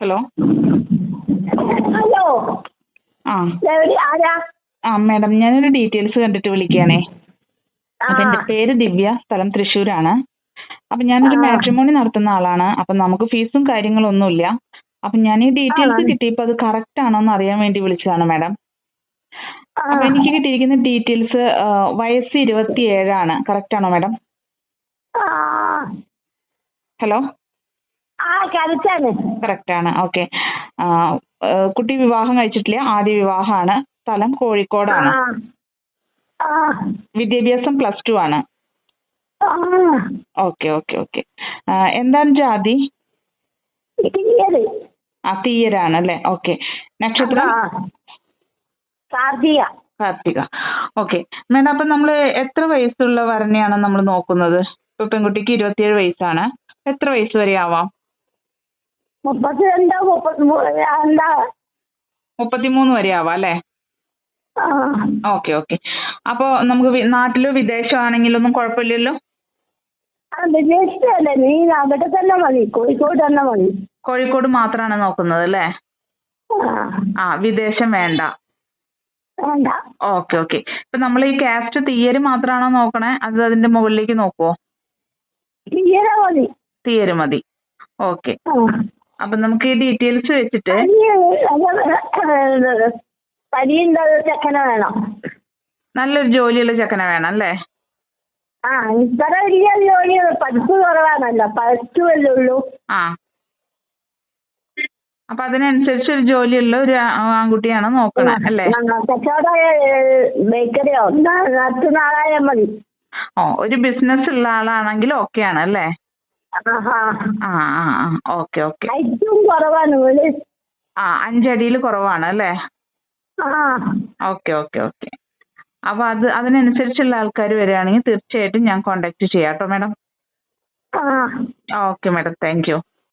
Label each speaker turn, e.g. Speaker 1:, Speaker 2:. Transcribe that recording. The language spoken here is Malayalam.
Speaker 1: ഹലോ
Speaker 2: ഹലോ
Speaker 1: ആ ആ മാഡം ഞാനൊരു ഡീറ്റെയിൽസ് കണ്ടിട്ട് വിളിക്കുകയാണേ അപ്പൊ എന്റെ എന്റെ പേര് ദിവ്യ സ്ഥലം തൃശ്ശൂരാണ്. അപ്പോൾ ഞാനൊരു
Speaker 2: ഒരു
Speaker 1: മാട്രിമോണി നടത്തുന്ന ആളാണ്. അപ്പോൾ നമുക്ക് ഫീസും കാര്യങ്ങളും കാര്യങ്ങളൊന്നുമില്ല. അപ്പോൾ ഞാൻ ഈ ഡീറ്റെയിൽസ്
Speaker 2: കിട്ടിയപ്പോ
Speaker 1: കിട്ടിയപ്പോൾ അത് കറക്റ്റ് ആണോ എന്ന് അറിയാൻ വേണ്ടി വിളിച്ചതാണ് മാഡം. അപ്പൊ എനിക്ക് കിട്ടിയിരിക്കുന്ന ഡീറ്റെയിൽസ് വയസ്സ് ഇരുപത്തി ഏഴാണ് കറക്റ്റ് ആണോ മാഡം? ഹലോ?
Speaker 2: കറക്റ്റാണ്
Speaker 1: ഓക്കെ കുട്ടി വിവാഹം കഴിച്ചിട്ടില്ല? ആദ്യ വിവാഹമാണ്. സ്ഥലം കോഴിക്കോടാണ്. വിദ്യാഭ്യാസം പ്ലസ് ടു ആണ്. ഓക്കെ ഓക്കെ ഓക്കെ എന്താണ് ജാതി? ആ തീയരാണ് അല്ലെ? ഓക്കെ നക്ഷത്രം?
Speaker 2: കാർത്തിക.
Speaker 1: ഓക്കെ മേഡം അപ്പൊ നമ്മൾ എത്ര വയസ്സുള്ള വരനെയാണ് നമ്മൾ നോക്കുന്നത്? ഇപ്പൊ പെൺകുട്ടിക്ക് ഇരുപത്തിയേഴ് വയസ്സാണ്. എത്ര വയസ്സ് വരെ ആവാം?
Speaker 2: എന്താ?
Speaker 1: മുപ്പത്തിമൂന്ന് വരെ ആവാം അല്ലേ? Okay okay. അപ്പൊ നമുക്ക് നാട്ടിലോ വിദേശമാണെങ്കിലൊന്നും കുഴപ്പമില്ലല്ലോ?
Speaker 2: ആ നീ അവിടെ തന്നെ മതി. കോഴിക്കോട് തന്നെ മതി.
Speaker 1: കോഴിക്കോട് മാത്രമാണ് നോക്കുന്നത് അല്ലേ?
Speaker 2: ആ.
Speaker 1: വിദേശം വേണ്ട. Okay okay. ഇപ്പൊ നമ്മൾ ഈ കാസ്റ്റ് തീയര് മാത്രമാണോ നോക്കണേ? അത് അതിന്റെ മുകളിലേക്ക് നോക്കുവോ?
Speaker 2: മതി.
Speaker 1: തീയര് മതി. ഓക്കെ. അപ്പൊ നമുക്ക് ഈ ഡീറ്റെയിൽസ് വെച്ചിട്ട്
Speaker 2: പരിയുണ്ടോ ചെക്കനെ വേണം.
Speaker 1: നല്ലൊരു ജോലിയുള്ള ചെക്കനെ വേണം അല്ലേ?
Speaker 2: ആ ഇത്ര വലിയ ജോലി പഠിപ്പ് കുറവാണല്ലോ പഠിച്ചുവല്ലേ ഉള്ളൂ.
Speaker 1: ആ. അപ്പൊ അതിനനുസരിച്ച് ഒരു ജോലിയുള്ള ഒരു ആൺകുട്ടിയാണ് നോക്കണം അല്ലേ?
Speaker 2: ബേക്കറിയോ നടത്തുന്ന ആളായാൽ മതി.
Speaker 1: ഓ ഒരു ബിസിനസ് ഉള്ള ആളാണെങ്കിൽ ഓക്കെ ആണ് അല്ലേ? ആ ആ ആ ഓക്കെ ഓക്കെ.
Speaker 2: കുറവാണ് വീട്
Speaker 1: ആ അഞ്ചടിയിൽ കുറവാണ് അല്ലേ? Okay okay okay. അപ്പൊ അത് അതിനനുസരിച്ചുള്ള ആൾക്കാർ വരികയാണെങ്കിൽ തീർച്ചയായിട്ടും ഞാൻ കോണ്ടാക്ട് ചെയ്യാം കേട്ടോ madam. Okay madam thank you.